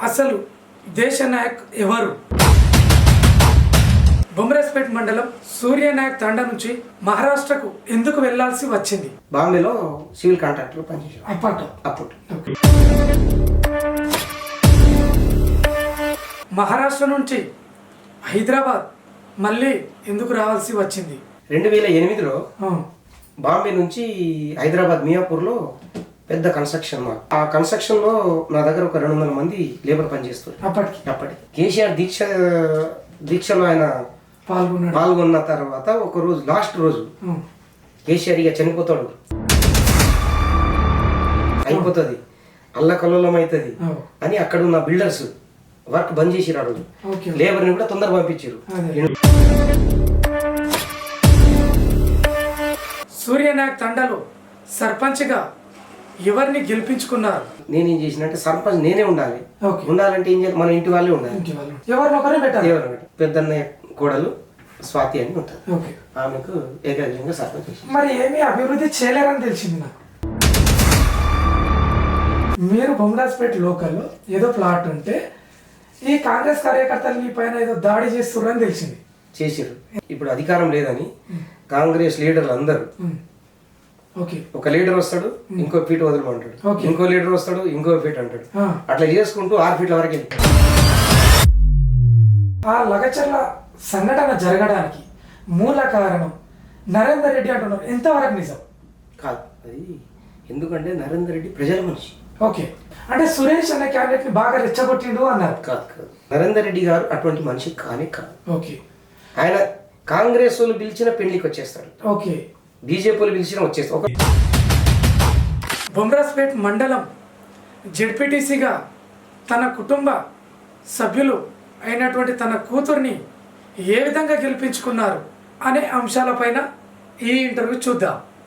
అసలు దేశ నాయక్ ఎవరు? బొమ్రస్పేట్ మండలం సూర్యనాయక్ తండ నుంచి మహారాష్ట్రకు ఎందుకు వెళ్ళాల్సి వచ్చింది? బాంబేలో సివిల్ కాంట్రాక్టర్ అప్పట్లో. అప్పుడు. మహారాష్ట్ర నుంచి హైదరాబాద్ మళ్ళీ ఎందుకు రావాల్సి వచ్చింది? రెండు వేల ఎనిమిదిలో ఆ, బాంబే నుంచి హైదరాబాద్ మియాపూర్లో పెద్ద కన్స్ట్రక్షన్ మా ఆ కన్స్ట్రక్షన్లో నా దగ్గర ఒక రెండు వందల మంది లేబర్ పనిచేస్తారు. అప్పటికి? అప్పటికి. కేసీఆర్ దీక్ష దీక్షలో ఆయన పాల్గొన్నాడు. పాల్గొన్న తర్వాత ఒక రోజు లాస్ట్ రోజు కేసీఆర్ ఇక చనిపోతాడు. అయిపోతుంది. అల్లకల్లోలం అవుతుంది అని అక్కడ ఉన్న బిల్డర్స్ వర్క్ బంద్ రోజు. ఓకే. లేబర్ని కూడా తొందర పంపించారు. సూర్యనాయక్ తండలో సర్పంచ్గా ఎవరిని గెలిపించుకున్నారు? నేనేం చేసినంటే సర్పంచ్ నేనే ఉండాలి. ఓకే. ఉండాలంటే ఏం చేయాలి? మన ఇంటి వాళ్ళే ఉండాలి. వాళ్ళు. ఎవరినొకరిని పెట్టాలి? ఎవరు పెద్దన్నయ్య కోడలు స్వాతి అని ఉంటుంది. ఓకే. ఆమెకు ఏకగ్రీవంగా సర్పంచ్ మరి ఏమీ అభివృద్ధి చేయలేరని తెలిసింది నాకు. మీరు బొమ్మరాజ్పేట లోకల్లో ఏదో ప్లాట్ ఉంటే ఈ కాంగ్రెస్ కార్యకర్తలు మీ పైన ఏదో దాడి చేస్తున్నారని తెలిసింది. చేసిరు ఇప్పుడు అధికారం లేదని కాంగ్రెస్ లీడర్లు అందరూ ఒక లీడర్ వస్తాడు ఇంకో ఫీట్ వదలమంటాడు. ఇంకో లీడర్ వస్తాడు ఇంకో ఫీట్ అంటాడు. అట్లా చేసుకుంటూ ఆరు ఫీట్ల వరకు ఆ లగచర్ల సంఘటన జరగడానికి మూల కారణం నరేందర్ రెడ్డి అంటున్నారు. ఎంతవరకు నిజం. కాదు అది ఎందుకంటే నరేందర్ రెడ్డి ప్రజల మనిషి. ఓకే. అంటే సురేష్ అనే క్యాండిడేట్ని బాగా రెచ్చగొట్టిండు అన్నారు. కాదు కాదు. నరేందర్ రెడ్డి గారు అటువంటి మనిషి కానే కాదు. ఓకే. ఆయన కాంగ్రెస్ వాళ్ళు పిలిచిన పెళ్ళికి వచ్చేస్తాడు. ఓకే. బీజేపీ వాళ్ళు పిలిచిన వచ్చేసి ఒక బొమ్రాస్పేట్ మండలం జెడ్పీటీసీగా తన కుటుంబ సభ్యులు అయినటువంటి తన కూతుర్ని ఏ విధంగా గెలిపించుకున్నారు అనే అంశాలపైన ఈ ఇంటర్వ్యూ చూద్దాం.